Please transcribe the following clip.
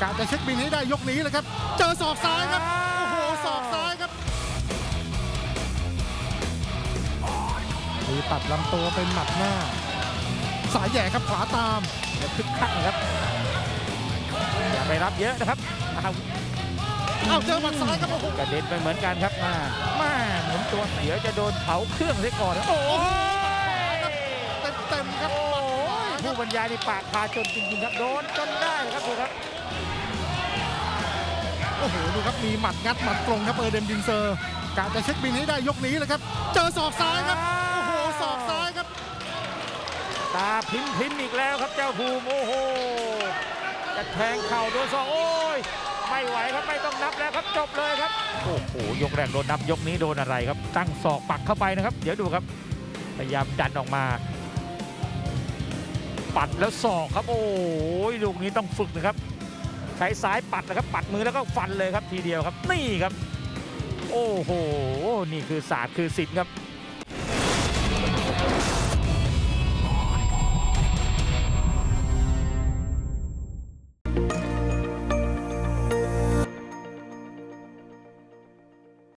กะจะเช็คบินให้ได้ยกนี้เลยครับ เจอศอกซ้ายครับ โอ้โหศอกซ้ายครับมีตัดลำตัวเป็นหมัดหน้า สายแหย่ครับขวาตามเดี๋ยวคึกคักนะครับ อย่าไปรับเยอะนะครับอ้าวเอ้าเจอหมัดซ้ายครับโอ้โหกระเด็นไปเหมือนกันครับมามาหมุนตัวเดี๋ยวจะโดนเผาเครื่องเสียก่อนนะโอ้ยเต็มเต็มๆครับโอ้ยผู้บรรยายในปากพาจนจริงๆครับโดนจนได้ครับดูครับโอ้โห ดูครับมีหมัดงัดหมัดตรงครับเออเดมดินเซอร์กะจะเช็คบินให้ได้ยกนี้เลยครับ เจอศอกซ้ายครับโอ้โหศอกซ้ายครับ ตาพิมพ์พิมพ์อีกแล้วครับเจ้าภูมิโอ้โหจะแทงเข่าโดนศอกโอ้ยไม่ไหวครับไม่ต้องนับแล้วครับจบเลยครับโอ้โหยกแรกโดนนับยกนี้โดนอะไรครับ ตั้งศอกปักเข้าไปนะครับ เดี๋ยวดูครับ พยายามดันออกมา ปัดแล้วศอกครับ โอ้ยลูกนี้ต้องฝึกนะครับ ใช้ซ้ายปัดนะครับปัดมือแล้วก็ฟันเลยครับทีเดียวครับนี่ครับ โอ้โห นี่คือศาสตร์คือศิลป์ครับ